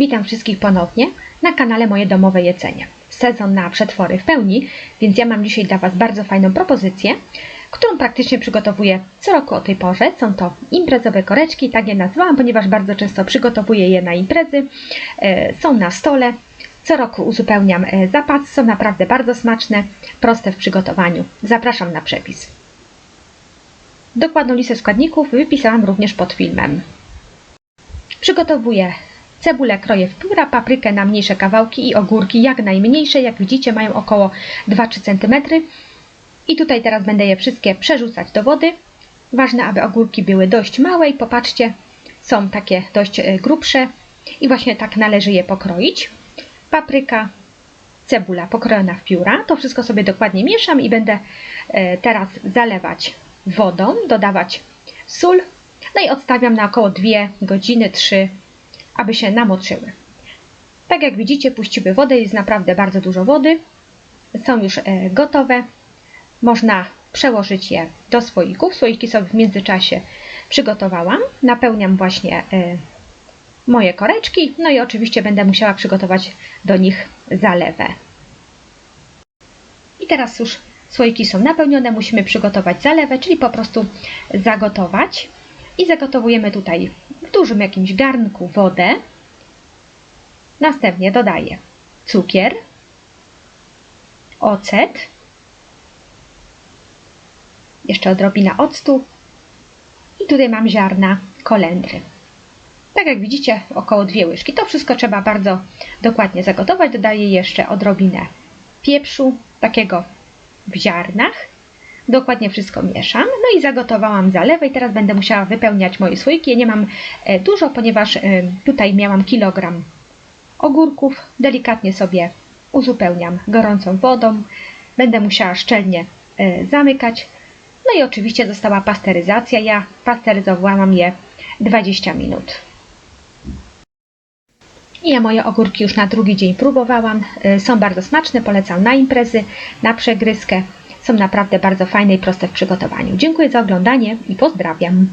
Witam wszystkich ponownie na kanale Moje Domowe Jedzenie. Sezon na przetwory w pełni, więc ja mam dzisiaj dla Was bardzo fajną propozycję, którą praktycznie przygotowuję co roku o tej porze. Są to imprezowe koreczki, tak je nazwałam, ponieważ bardzo często przygotowuję je na imprezy. E, Są na stole. Co roku uzupełniam e, zapas. Są naprawdę bardzo smaczne, proste w przygotowaniu. Zapraszam na przepis. Dokładną listę składników wypisałam również pod filmem. Przygotowuję cebulę, kroję w pióra, paprykę na mniejsze kawałki i ogórki jak najmniejsze. Jak widzicie mają około 2-3 cm. I tutaj teraz będę je wszystkie przerzucać do wody. Ważne, aby ogórki były dość małe i popatrzcie, są takie dość e, grubsze i właśnie tak należy je pokroić. Papryka, cebula pokrojona w pióra. To wszystko sobie dokładnie mieszam i będę e, teraz zalewać wodą, dodawać sól, no i odstawiam na około 2 godziny, 3, aby się namoczyły. Tak jak widzicie, puściły wodę, jest naprawdę bardzo dużo wody. Są już e, gotowe. Można przełożyć je do słoików. Słoiki sobie w międzyczasie przygotowałam. Napełniam właśnie e, moje koreczki, no i oczywiście będę musiała przygotować do nich zalewę. I teraz już słoiki są napełnione, musimy przygotować zalewę, czyli po prostu zagotować. I zagotowujemy tutaj dużym jakimś garnku wodę. Następnie dodaję cukier, ocet, jeszcze odrobina octu i tutaj mam ziarna kolendry. Tak jak widzicie, około dwie łyżki. To wszystko trzeba bardzo dokładnie zagotować. Dodaję jeszcze odrobinę pieprzu, takiego w ziarnach. Dokładnie wszystko mieszam. No i zagotowałam zalewę i teraz będę musiała wypełniać moje słoiki. Ja nie mam e, dużo, ponieważ e, tutaj miałam kilogram ogórków. Delikatnie sobie uzupełniam gorącą wodą. Będę musiała szczelnie e, zamykać. No i oczywiście została pasteryzacja. Ja pasteryzowałam je 20 minut. Ja moje ogórki już na drugi dzień próbowałam. Są bardzo smaczne, polecam na imprezy, na przegryzkę. Są naprawdę bardzo fajne i proste w przygotowaniu. Dziękuję za oglądanie i pozdrawiam.